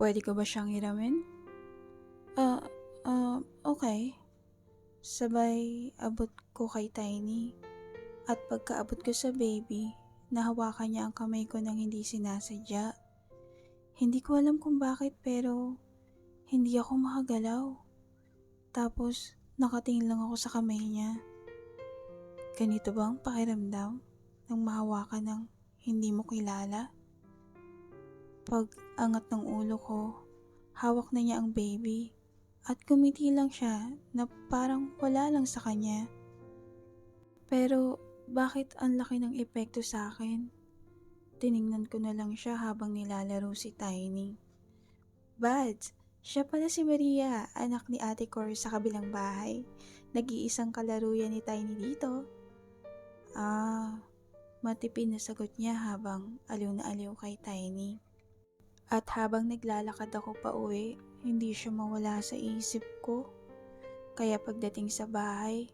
Pwede ko ba siyang hiramin? Ah, ah, okay. Sabay abot ko kay Tiny. At pagkaabot ko sa baby, nahawakan niya ang kamay ko nang hindi sinasadya. Hindi ko alam kung bakit pero hindi ako makagalaw. Tapos nakatingin lang ako sa kamay niya. Ganito ba ang pakiramdam nang mahawakan ng hindi mo kilala? Pag angat ng ulo ko, hawak na niya ang baby at kumiti lang siya na parang wala lang sa kanya. Pero bakit ang laki ng epekto sa akin? Tiningnan ko na lang siya habang nilalaro si Tiny. Bads, siya pala si Maria, anak ni Ate Cor sa kabilang bahay. Nag-iisang kalaro yan ni Tiny dito. Ah, matipid na sagot niya habang aliw na aliw kay Tiny. At habang naglalakad ako pa uwi, hindi siya mawala sa isip ko. Kaya pagdating sa bahay,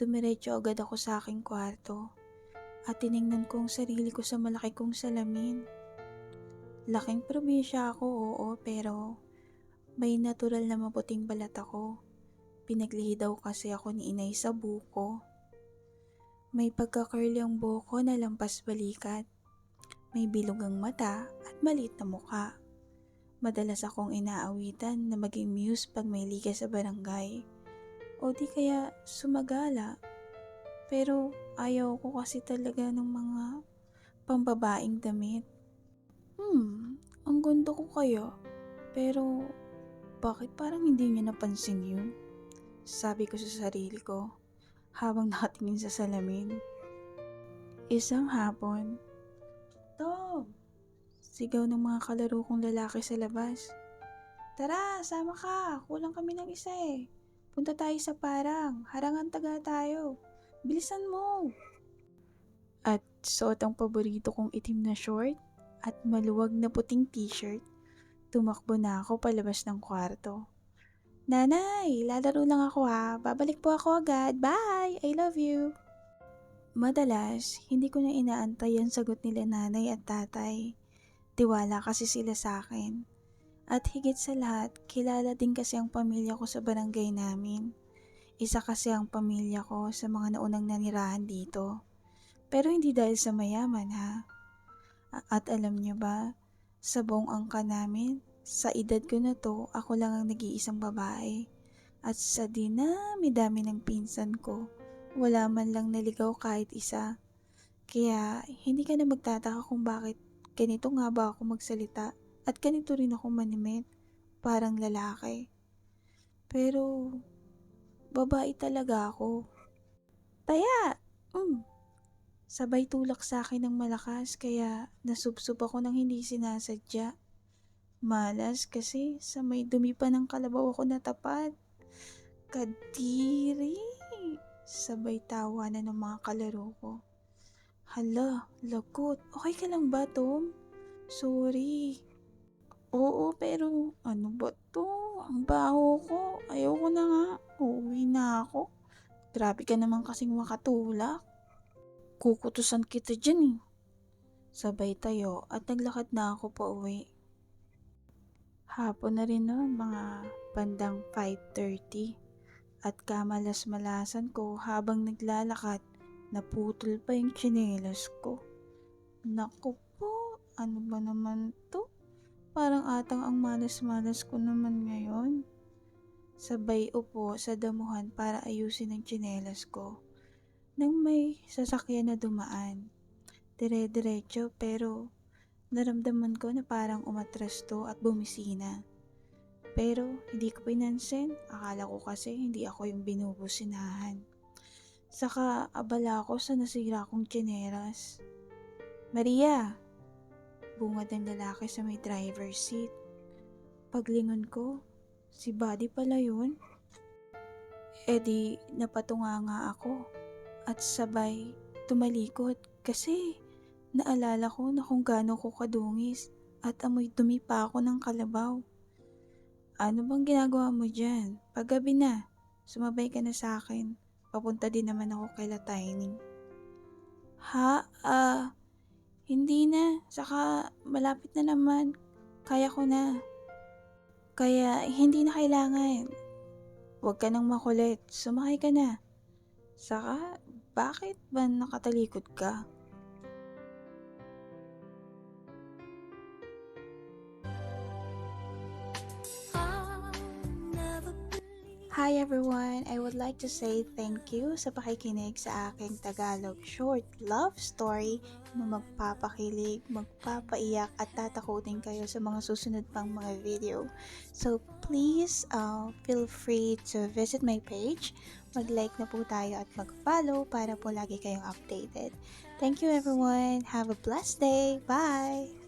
dumiretso agad ako sa aking kwarto at tiningnan ko ang sarili ko sa malaki kong salamin. Laking probinsya ako, oo, pero may natural na maputing balat ako. Pinaglihi daw kasi ako ni inay sa buko. May pagka-curly ang buko na lampas balikat. May bilog ang mata at maliit na muka. Madalas akong inaawitan na maging muse pag may liga sa barangay. O di kaya sumagala. Pero ayaw ko kasi talaga ng mga pambabaing damit. Hmm, ang ganda ko kaya. Pero bakit parang hindi niya napansin yun? Sabi ko sa sarili ko habang nakatingin sa salamin. Isang hapon, Tom! Sigaw ng mga kalaro kong lalaki sa labas. Tara, sama ka. Kulang kami ng isa eh. Punta tayo sa parang. Harangan taga tayo. Bilisan mo. At suot ang paborito kong itim na short at maluwag na puting t-shirt. Tumakbo na ako palabas ng kwarto. Nanay, lalaro lang ako ha. Babalik po ako agad. Bye! I love you. Madalas, hindi ko na inaantay ang sagot nila nanay at tatay. Tiwala kasi sila sa akin. At higit sa lahat, kilala din kasi ang pamilya ko sa barangay namin. Isa kasi ang pamilya ko sa mga naunang nanirahan dito. Pero hindi dahil sa mayaman ha. At alam niyo ba, sa buong angka namin, sa edad ko na to, ako lang ang nag-iisang babae. At sa dinami-dami ng pinsan ko, wala man lang naligaw kahit isa. Kaya hindi ka na magtataka kung bakit ganito nga ba ako magsalita at ganito rin ako manimit, parang lalaki. Pero babae talaga ako. Taya! Mm. Sabay tulak sa akin ng malakas kaya nasubsob ako ng hindi sinasadya. Malas kasi sa may dumi pa ng kalabaw ako natapat. Kadiri! Sabay tawa na ng mga kalaro ko. Hala, lagot. Okay ka lang ba, Tom? Sorry. Oo, pero ano ba to? Ang baho ko. Ayoko na nga. Uuwi na ako. Grabe ka naman kasing makatulak. Kukutusan kita dyan eh. Sabay tayo at naglakad na ako pa uwi. Hapon na rin noon, mga bandang 5.30 at kamalas-malasan ko habang naglalakad naputol pa yung tsinelas ko. Naku po, ano ba naman to? Parang atang ang malas-malas ko naman ngayon. Sabay upo sa damuhan para ayusin ang tsinelas ko. Nang may sasakyan na dumaan. Dire-diretso pero naramdaman ko na parang umatras to at bumisina. Pero hindi ko pinansin, akala ko kasi hindi ako yung binubusinahan. Saka abala ako sa nasira kong tsineras. Maria! Bungad ng lalaki sa may driver's seat. Paglingon ko, si Buddy pala yun. E di napatunga nga ako at sabay tumalikod kasi naalala ko na kung gaano ko kadungis at amoy dumi pa ako ng kalabaw. Ano bang ginagawa mo dyan? Paggabi na, sumabay ka na sa akin. Papunta din naman ako kay Tiny. Ha? Ah, hindi na. Saka malapit na naman. Kaya ko na. Kaya hindi na kailangan. Huwag ka nang makulit, sumakay ka na. Saka, bakit ba nakatalikod ka? Hi everyone! I would like to say thank you sa pakikinig sa aking Tagalog short love story na magpapakilig, magpapaiyak at tatakutin kayo sa mga susunod pang mga video. So please uh, feel free to visit my page, mag-like na po tayo at mag-follow para po lagi kayong updated. Thank you everyone! Have a blessed day! Bye!